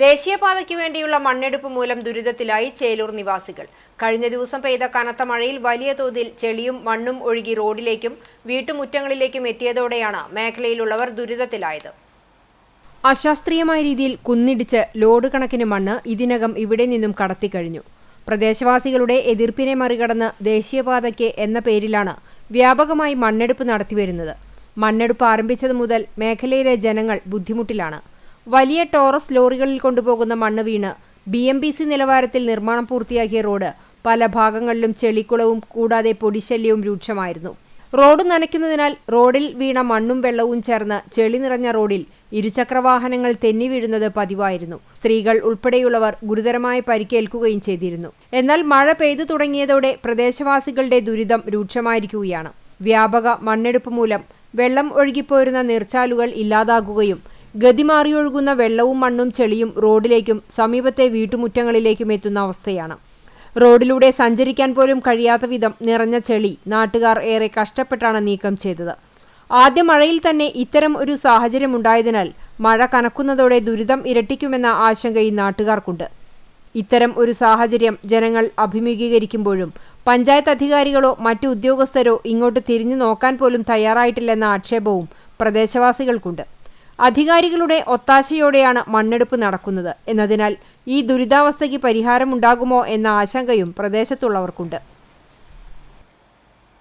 ദേശീയപാതയ്ക്ക് വേണ്ടിയുള്ള മണ്ണെടുപ്പ് മൂലം ദുരിതത്തിലായി ചേലൂർ നിവാസികൾ. കഴിഞ്ഞ ദിവസം പെയ്ത കനത്ത മഴയിൽ വലിയ തോതിൽ ചെളിയും മണ്ണും ഒഴുകി റോഡിലേക്കും വീട്ടുമുറ്റങ്ങളിലേക്കും എത്തിയതോടെയാണ് മേഖലയിലുള്ളവർ ദുരിതത്തിലായത്. അശാസ്ത്രീയമായ രീതിയിൽ കുന്നിടിച്ച് ലോഡ് കണക്കിന് മണ്ണ് ഇതിനകം ഇവിടെ നിന്നും കടത്തിക്കഴിഞ്ഞു. പ്രദേശവാസികളുടെ എതിർപ്പിനെ മറികടന്ന് ദേശീയപാതയ്ക്ക് എന്ന പേരിലാണ് വ്യാപകമായി മണ്ണെടുപ്പ് നടത്തിവരുന്നത്. മണ്ണെടുപ്പ് ആരംഭിച്ചത് മുതൽ മേഖലയിലെ ജനങ്ങൾ ബുദ്ധിമുട്ടിലാണ്. വലിയ ടോറസ് ലോറികളിൽ കൊണ്ടുപോകുന്ന മണ്ണ് വീണ് ബി എം ബി സി നിലവാരത്തിൽ നിർമ്മാണം പൂർത്തിയാക്കിയ റോഡ് പല ഭാഗങ്ങളിലും ചെളിക്കുളവും കൂടാതെ പൊടിശല്യവും രൂക്ഷമായിരുന്നു. റോഡ് നനയ്ക്കുന്നതിനാൽ റോഡിൽ വീണ മണ്ണും വെള്ളവും ചേർന്ന് ചെളി നിറഞ്ഞ റോഡിൽ ഇരുചക്രവാഹനങ്ങൾ തെന്നി വീഴുന്നത് പതിവായിരുന്നു. സ്ത്രീകൾ ഉൾപ്പെടെയുള്ളവർ ഗുരുതരമായി പരിക്കേൽക്കുകയും ചെയ്തിരുന്നു. എന്നാൽ മഴ പെയ്തു തുടങ്ങിയതോടെ പ്രദേശവാസികളുടെ ദുരിതം രൂക്ഷമായിരിക്കുകയാണ്. വ്യാപക മണ്ണെടുപ്പ് മൂലം വെള്ളം ഒഴുകിപ്പോരുന്ന നീർച്ചാലുകൾ ഇല്ലാതാകുകയും ഗതിമാറിയൊഴുകുന്ന വെള്ളവും മണ്ണും ചെളിയും റോഡിലേക്കും സമീപത്തെ വീട്ടുമുറ്റങ്ങളിലേക്കും എത്തുന്ന അവസ്ഥയാണ്. റോഡിലൂടെ സഞ്ചരിക്കാൻ പോലും കഴിയാത്ത വിധം നിറഞ്ഞ ചെളി നാട്ടുകാർ ഏറെ കഷ്ടപ്പെട്ടാണ് നീക്കം ചെയ്തത്. ആദ്യ മഴയിൽ തന്നെ ഇത്തരം ഒരു സാഹചര്യമുണ്ടായതിനാൽ മഴ കനക്കുന്നതോടെ ദുരിതം ഇരട്ടിക്കുമെന്ന ആശങ്ക ഈ നാട്ടുകാർക്കുണ്ട്. ഇത്തരം ഒരു സാഹചര്യം ജനങ്ങൾ അഭിമുഖീകരിക്കുമ്പോഴും പഞ്ചായത്ത് അധികാരികളോ മറ്റു ഉദ്യോഗസ്ഥരോ ഇങ്ങോട്ട് തിരിഞ്ഞു നോക്കാൻ പോലും തയ്യാറായിട്ടില്ലെന്ന ആക്ഷേപവും പ്രദേശവാസികൾക്കുണ്ട്. അധികാരികളുടെ ഒത്താശയോടെയാണ് മണ്ണെടുപ്പ് നടക്കുന്നത്. എന്നതിനാൽ ഈ ദുരിതാവസ്ഥയ്ക്ക് പരിഹാരമുണ്ടാകുമോ എന്ന ആശങ്കയും പ്രദേശത്തുള്ളവർക്കുണ്ട്.